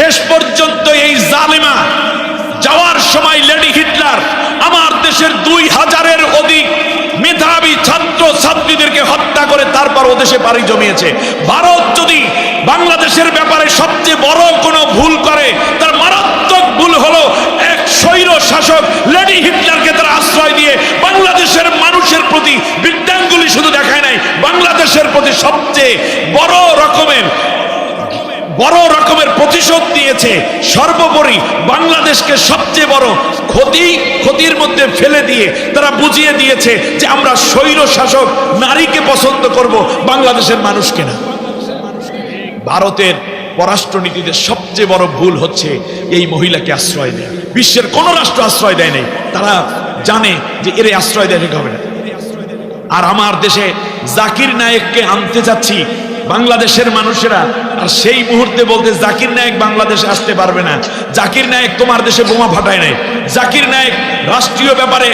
শেষ পর্যন্ত এই জালিমা যাওয়ার সময় লেডি হিটলার আমার দেশের দুই হাজারের অধিক মেধাবী ছাত্র ছাত্রীদেরকে হত্যা করে তারপর ও দেশে পাড়ি জমিয়েছে। ভারত যদি বাংলাদেশের ব্যাপারে সবচেয়ে বড় কোনো ভুল করে, তার মারাত্মক ভুল হলো এক স্বৈর শাসক লেডি হিটলারকে তারা আশ্রয় দিয়ে বাংলাদেশের মানুষের প্রতি বিদ্যাঙ্গুলি শুধু দেখায় নাই, বাংলাদেশের প্রতি সবচেয়ে বড় রকমের বড় রকমের প্রতিশোধ দিয়েছে সর্বোপরি বাংলাদেশকে সবচেয়ে বড় ক্ষতি, ক্ষতির মধ্যে ফেলে দিয়ে তারা বুঝিয়ে দিয়েছে যে আমরা স্বৈর শাসক, নারীকে পছন্দ করব বাংলাদেশের মানুষকে না ভারতের পররাষ্ট্রনীতিতে সবচেয়ে বড় ভুল হচ্ছে এই মহিলাকে আশ্রয় দেয়। বিশ্বের কোন রাষ্ট্র আশ্রয় দেয় নাই। তারা জানে যে এর আশ্রয় দেয় হবে না। আর আমার দেশে জাকির নায়েককে আনতে যাচ্ছি বাংলাদেশের মানুষেরা আর সেই মুহূর্তে বলতে, জাকির নায়েক বাংলাদেশে আসতে পারবে না। জাকির নায়েক তোমার দেশে বোমা ফাটায় নাই। জাকির নায়েক রাষ্ট্রীয় ব্যাপারে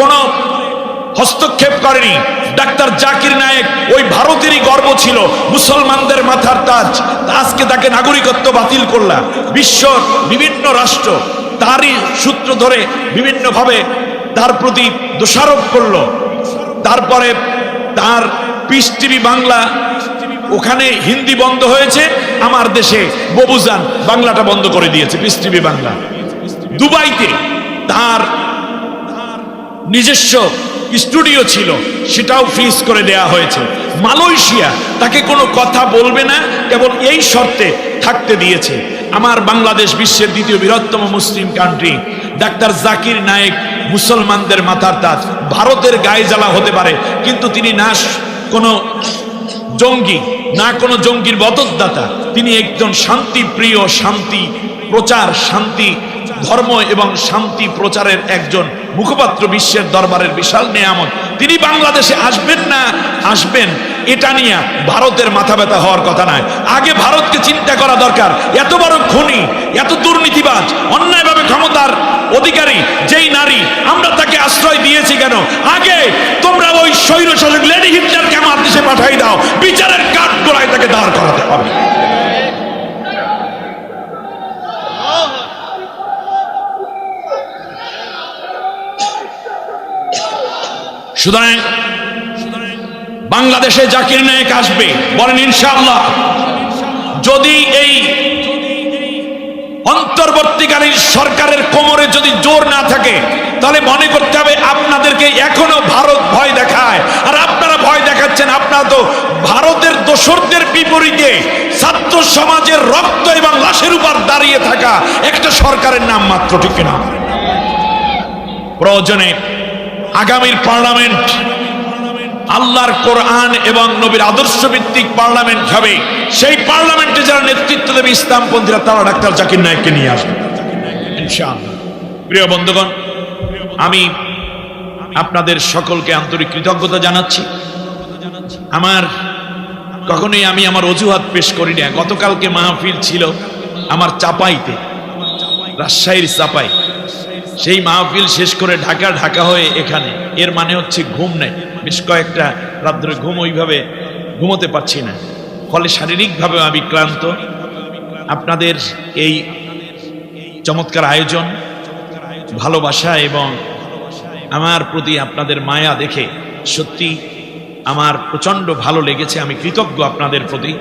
কোনো হস্তক্ষেপ করেনি। ডাক্তার জাকির নায়েক ওই ভারতেরই গর্ব ছিল। মুসলমানদের মাথার তাজ। আজকে তাকে নাগরিকত্ব বাতিল করলা। বিশ্বর বিভিন্ন রাষ্ট্র তারই সূত্র ধরে বিভিন্নভাবে তার প্রতি দোষারোপ করল। তারপরে তার পিস টিভি বাংলা ওখানে হিন্দি বন্ধ হয়েছে, আমার দেশে ববুজান বাংলাটা বন্ধ করে দিয়েছে পিস টিভি বাংলা। দুবাইতে তার নিজস্ব স্টুডিও ছিল, সেটাও ফ্রিজ করে দেয়া হয়েছে। মালয়েশিয়া তাকে কোনো কথা বলবে না, কেবল এই শর্তে থাকতে দিয়েছে। আমার বাংলাদেশ বিশ্বের দ্বিতীয় বৃহত্তম Muslim country doctor Zakir Naik মুসলমানদের মাথার তাজ। ভারতের গায়ে জ্বালা হতে পারে, কিন্তু তিনি না কোনো জঙ্গি, না কোনো জঙ্গির বদতদাতা তিনি একজন শান্তি প্রিয় শান্তি প্রচার, শান্তি ধর্ম এবং শান্তি প্রচারের একজন মুখপাত্র বিশ্বের দরবারের বিশাল নিয়ামত। তিনি বাংলাদেশে আসবেন না? আসবেন। এটা নিয়ে ভারতের মাথা ব্যথা হওয়ার কথা নয়। আগে ভারতকে চিন্তা করা দরকার। এত বড় খনি, এত দুর্নীতিবাজ, অন্যায়ভাবে ক্ষমতার অধিকারী, যেই নারী, আমরা তাকে আশ্রয় দিয়েছি কেন? আগে তোমরা ওই স্বৈর শাসক লেডি হিটলারকে আমার দেশে পাঠাই দাও। হবে। সুতরাং বাংলাদেশে জাকির নায়ক আসবে বলেন ইনশাআল্লাহ। যদি এই অন্তর্বর্তীকালীন সরকারের কোমরে যদি জোর না থাকে, তাহলে মনে করতে হবে আপনাদেরকে এখনও ভারত ভয় দেখায়। আর দেখাচ্ছেন আপনারা তো ভারতের দোসরদের বিপরীতে ছাত্র সমাজের রক্ত এবং লাশের উপর দাঁড়িয়ে থাকা একটা সরকারের নাম মাত্র, ঠিক না প্রয়োজনে আগামীর পার্লামেন্ট, আল্লাহর কোরআন এবং নবীর আদর্শ ভিত্তিক পার্লামেন্ট হবে। সেই পার্লামেন্টে যারা নেতৃত্ব দেবে ইসলামপন্থীরা, তারা ডাক্তার জাকির নায়ককে নিয়ে আসবে। প্রিয় বন্ধুগণ, আমি আপনাদের সকলকে আন্তরিক কৃতজ্ঞতা জানাচ্ছি। আমার, কখনোই আমি আমার অজুহাত পেশ করি না গতকালকে মাহফিল ছিল আমার চাপাইতে, রাজশাহীর চাপাই। সেই মাহফিল শেষ করে ঢাকা ঢাকা হয়ে এখানে। এর মানে হচ্ছে ঘুম নেই। বেশ কয়েকটা রাত্রে ঘুম ওইভাবে ঘুমোতে পারছি না। ফলে শারীরিকভাবে আমি ক্লান্ত। আপনাদের এই চমৎকার আয়োজন, ভালোবাসা এবং আমার প্রতি আপনাদের মায়া দেখে সত্যি আমার প্রচণ্ড ভালো লেগেছে, আমি কৃতজ্ঞ আপনাদের প্রতি।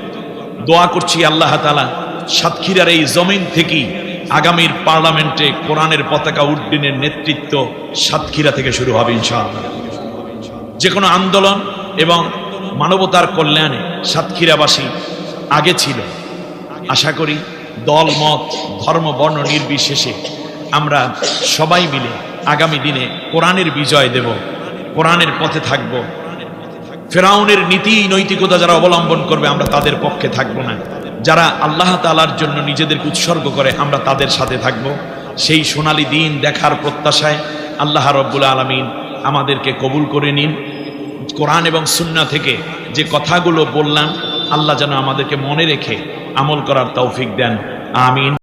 দোয়া করছি আল্লাহ তালা সাতক্ষীরার এই জমিন থেকেই আগামীর পার্লামেন্টে কোরআনের পতাকা উড্ডীনের নেতৃত্ব সাতক্ষীরা থেকে শুরু হবে ইনশাআল্লাহ। যে কোনো আন্দোলন এবং মানবতার কল্যাণে সাতক্ষীরাবাসী আগে ছিল। আশা করি দল, মত, ধর্ম, বর্ণ নির্বিশেষে আমরা সবাই মিলে আগামী দিনে কোরআনের বিজয় দেব, কোরআনের পথে থাকব। ফেরাউনের নীতি, নৈতিকতা যারা অবলম্বন করবে, আমরা তাদের পক্ষে থাকব না। যারা আল্লাহ তালার জন্য নিজেদেরকে উৎসর্গ করে, আমরা তাদের সাথে থাকব। সেই সোনালি দিন দেখার প্রত্যাশায় আল্লাহ রব্বুল আলমিন আমাদেরকে কবুল করে নিন। কোরআন এবং সুন্না থেকে যে কথাগুলো বললাম, আল্লাহ যেন আমাদেরকে মনে রেখে আমল করার তৌফিক দেন। আমিন।